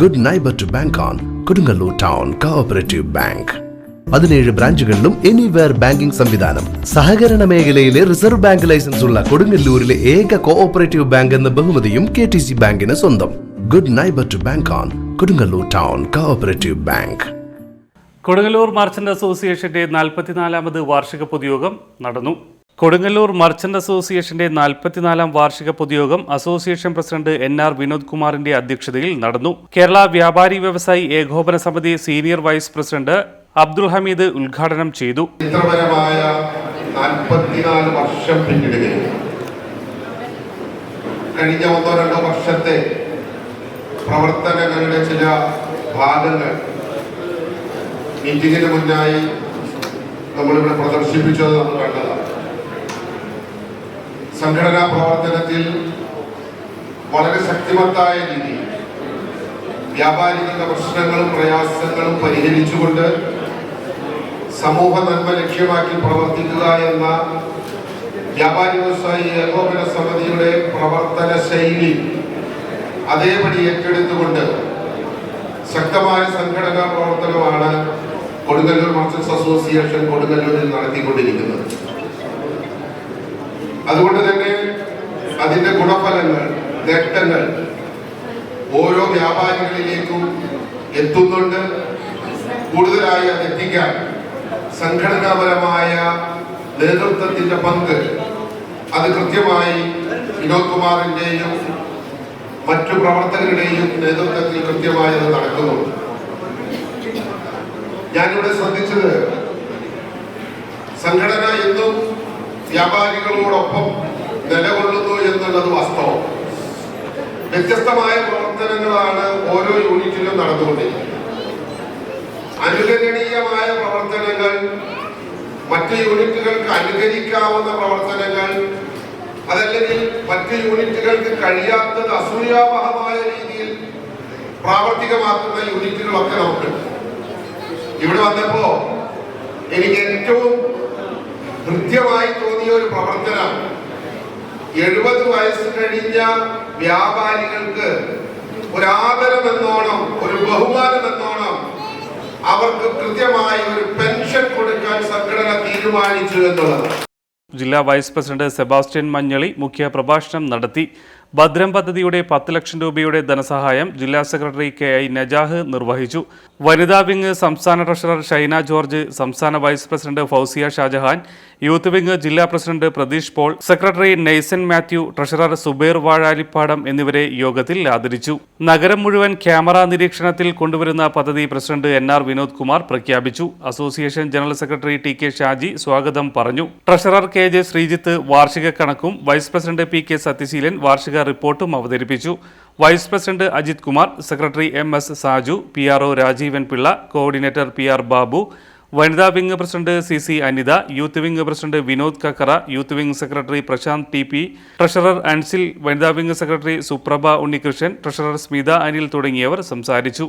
Good neighbour to bank on Kodungallur town cooperative bank പതിനേഴ് ബ്രാഞ്ചുകളിലും anywhere banking സംവിധാനം. സഹകരണ മേഖലയിലെ റിസർവ് ബാങ്ക് ലൈസൻസ് ഉള്ള കൊടുങ്ങല്ലൂരിലെ ഏക കോഓപ്പറേറ്റീവ് ബാങ്ക് എന്ന ബഹുമതിയും കെ ടി സി ബാങ്കിന് സ്വന്തം. Good neighbour to bank on Kodungallur town cooperative bank Kodungallur merchant അസോസിയേഷന്റെ നാൽപ്പത്തിനാലാമത് വാർഷിക പൊതുയോഗം നടന്നു. കൊടുങ്ങല്ലൂർ മർച്ചന്റ് അസോസിയേഷന്റെ നാൽപ്പത്തിനാലാം വാർഷിക പൊതുയോഗം association president N R Vinod കുമാറിന്റെ അധ്യക്ഷതയിൽ നടന്നു. Kerala Vyapari Vyavasayi Ekopana Samithi senior vice president Abdul Hameed ഉദ്ഘാടനം ചെയ്തു. വർഷം പിന്നിടുകയാണ്. കഴിഞ്ഞ ഒന്നോ രണ്ടോ വർഷത്തെ പ്രവർത്തനങ്ങളുടെ ചില ഭാഗങ്ങൾ മീറ്റിംഗിന് മുന്നായി നമ്മളിവിടെ പ്രദർശിപ്പിച്ചത് നമ്മൾ കണ്ടതാണ്. സംഘടനാ പ്രവർത്തനത്തിൽ വളരെ ശക്തിമത്തായ രീതിയിൽ വ്യാപാരികളുടെ പ്രശ്നങ്ങളും പ്രയാസങ്ങളും പരിഹരിച്ചുകൊണ്ട് സമൂഹ നന്മ ലക്ഷ്യമാക്കി പ്രവർത്തിക്കുക എന്ന വ്യാപാരി വ്യവസായി ഏകോപന സമിതിയുടെ പ്രവർത്തന ശൈലി അതേപടി ഏറ്റെടുത്തുകൊണ്ട് ശക്തമായ സംഘടനാ പ്രവർത്തനമാണ് കൊടുങ്ങല്ലൂർ മർച്ചൻസ് അസോസിയേഷൻ കൊടുങ്ങല്ലൂരിൽ നടത്തിക്കൊണ്ടിരിക്കുന്നത്. അതുകൊണ്ട് തന്നെ അതിന്റെ ഗുണഫലങ്ങൾ നേട്ടങ്ങൾ ഓരോ വ്യാപാരികളിലേക്കും എത്തുന്നുണ്ട്. കൂടുതലായി അത് എത്തിക്കാൻ സംഘടനാപരമായ നേതൃത്വത്തിന്റെ പങ്ക് അത് കൃത്യമായി വിനോദ് കുമാറിന്റെയും മറ്റു പ്രവർത്തകരുടെയും നേതൃത്വത്തിൽ കൃത്യമായി അത് നടക്കുന്നുണ്ട്. ഞാനിവിടെ ശ്രദ്ധിച്ചത് സംഘടന എന്നും വ്യാപാരികളോടൊപ്പം നിലകൊള്ളുന്നു എന്നുള്ളത് വാസ്തവം. വ്യത്യസ്തമായ പ്രവർത്തനങ്ങളാണ് ഓരോ യൂണിറ്റിലും നടന്നുകൊണ്ടിരിക്കുന്നത്. അനുകരണീയമായ പ്രവർത്തനങ്ങൾ മറ്റ് യൂണിറ്റുകൾക്ക് അനുകരിക്കാവുന്ന പ്രവർത്തനങ്ങൾ അതല്ലെങ്കിൽ മറ്റ് യൂണിറ്റുകൾക്ക് കഴിയാത്തത് അസൂയാവഹമായ രീതിയിൽ പ്രാവർത്തികമാക്കുന്ന യൂണിറ്റുകളൊക്കെ നമുക്കുണ്ട്. ഇവിടെ വന്നപ്പോ എനിക്ക് ഏറ്റവും ഹൃദ്യമായി തോന്നിയ ഒരു പ്രവർത്തനം. എഴുപത് വയസ്സ് കഴിഞ്ഞ വ്യാപാരികൾക്ക് ഒരു ആദരം എന്നോണം ഒരു ബഹുമാനം എന്നോണം അവർക്ക് കൃത്യമായി ഒരു പെൻഷൻ കൊടുക്കാൻ സംഘടന തീരുമാനിച്ചു എന്നുള്ളത്. ജില്ലാ വൈസ് പ്രസിഡന്റ് സെബാസ്റ്റ്യൻ മഞ്ഞളി മുഖ്യ പ്രഭാഷണം നടത്തി. ഭദ്രം പദ്ധതിയുടെ പത്ത് ലക്ഷം രൂപയുടെ ധനസഹായം ജില്ലാ സെക്രട്ടറി കെ ഐ നജാഹ് നിർവഹിച്ചു. വനിതാ വിംഗ് സംസ്ഥാന ട്രഷറർ ഷൈന ജോർജ് സംസ്ഥാന vice president Fousiya Shajahan youth wing ജില്ലാ president Pratheesh Paul secretary Naison Mathew treasurer Zubair Vazhalippadam എന്നിവരെ യോഗത്തിൽ ആദരിച്ചു. നഗരം മുഴുവൻ ക്യാമറ നിരീക്ഷണത്തിൽ കൊണ്ടുവരുന്ന പദ്ധതി president N R Vinod Kumar പ്രഖ്യാപിച്ചു. Association general secretary T K Shaji സ്വാഗതം പറഞ്ഞു. ട്രഷറർ കെ ജെ ശ്രീജിത്ത് വാർഷിക കണക്കും vice president P K Sathyaseelan വാർഷിക റിപ്പോർട്ടും അവതരിപ്പിച്ചു. Vice president Ajith Kumar secretary M S Saju P R O Rajeevan Pillai coordinator P R Babu വനിതാ wing president C C Anitha youth wing president Vinod Kakkara youth wing secretary Prasanth T P treasurer Ansil വനിതാ wing secretary Suprabha Unnikrishnan treasurer Smitha Anil തുടങ്ങിയവർ സംസാരിച്ചു.